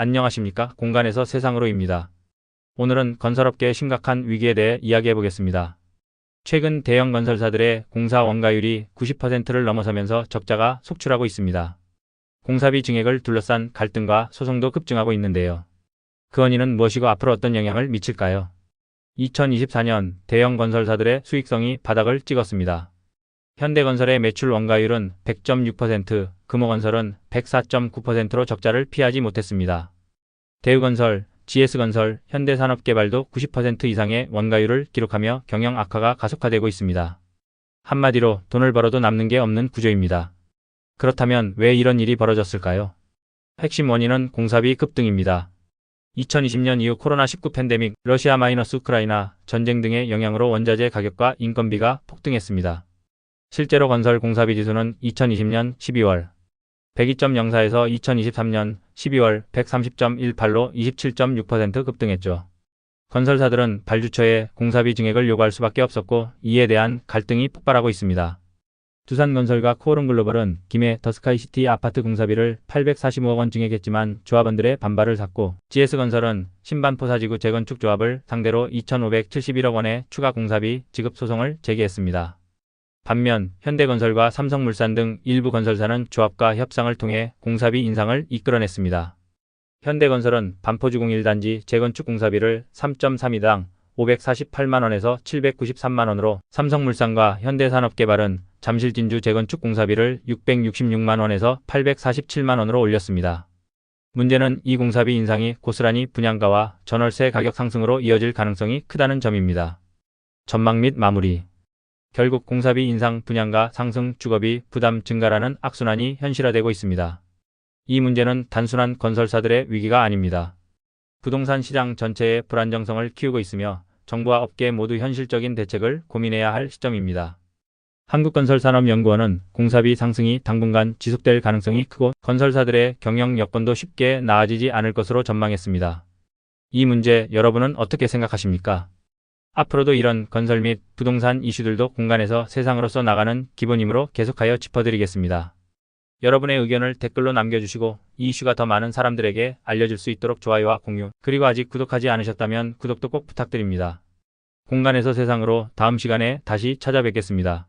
안녕하십니까 공간에서 세상으로입니다. 오늘은 건설업계의 심각한 위기에 대해 이야기해 보겠습니다. 최근 대형 건설사들의 공사 원가율이 90%를 넘어서면서 적자가 속출하고 있습니다. 공사비 증액을 둘러싼 갈등과 소송도 급증하고 있는데요. 그 원인은 무엇이고 앞으로 어떤 영향을 미칠까요? 2024년 대형 건설사들의 수익성이 바닥을 찍었습니다. 현대건설의 매출 원가율은 100.6%, 금호건설은 104.9%로 적자를 피하지 못했습니다. 대우건설, GS건설, 현대산업개발도 90% 이상의 원가율을 기록하며 경영 악화가 가속화되고 있습니다. 한마디로 돈을 벌어도 남는 게 없는 구조입니다. 그렇다면 왜 이런 일이 벌어졌을까요? 핵심 원인은 공사비 급등입니다. 2020년 이후 코로나19 팬데믹, 러시아 마이너스 우크라이나 전쟁 등의 영향으로 원자재 가격과 인건비가 폭등했습니다. 실제로 건설 공사비 지수는 2020년 12월 102.04에서 2023년 12월 130.18로 27.6% 급등했죠. 건설사들은 발주처에 공사비 증액을 요구할 수밖에 없었고 이에 대한 갈등이 폭발하고 있습니다. 두산건설과 코오롱글로벌은 김해 더스카이시티 아파트 공사비를 845억 원 증액했지만 조합원들의 반발을 샀고 GS건설은 신반포사지구 재건축 조합을 상대로 2,571억 원의 추가 공사비 지급 소송을 제기했습니다. 반면 현대건설과 삼성물산 등 일부 건설사는 조합과 협상을 통해 공사비 인상을 이끌어냈습니다. 현대건설은 반포주공 1단지 재건축 공사비를 3.32당 548만원에서 793만원으로 삼성물산과 현대산업개발은 잠실 진주 재건축 공사비를 666만원에서 847만원으로 올렸습니다. 문제는 이 공사비 인상이 고스란히 분양가와 전월세 가격 상승으로 이어질 가능성이 크다는 점입니다. 전망 및 마무리 결국 공사비 인상, 분양가 상승, 주거비 부담 증가라는 악순환이 현실화되고 있습니다. 이 문제는 단순한 건설사들의 위기가 아닙니다. 부동산 시장 전체의 불안정성을 키우고 있으며 정부와 업계 모두 현실적인 대책을 고민해야 할 시점입니다. 한국건설산업연구원은 공사비 상승이 당분간 지속될 가능성이 크고 건설사들의 경영 여건도 쉽게 나아지지 않을 것으로 전망했습니다. 이 문제 여러분은 어떻게 생각하십니까? 앞으로도 이런 건설 및 부동산 이슈들도 공간에서 세상으로서 나가는 기본임으로 계속하여 짚어드리겠습니다. 여러분의 의견을 댓글로 남겨주시고 이 이슈가 더 많은 사람들에게 알려질 수 있도록 좋아요와 공유 그리고 아직 구독하지 않으셨다면 구독도 꼭 부탁드립니다. 공간에서 세상으로 다음 시간에 다시 찾아뵙겠습니다.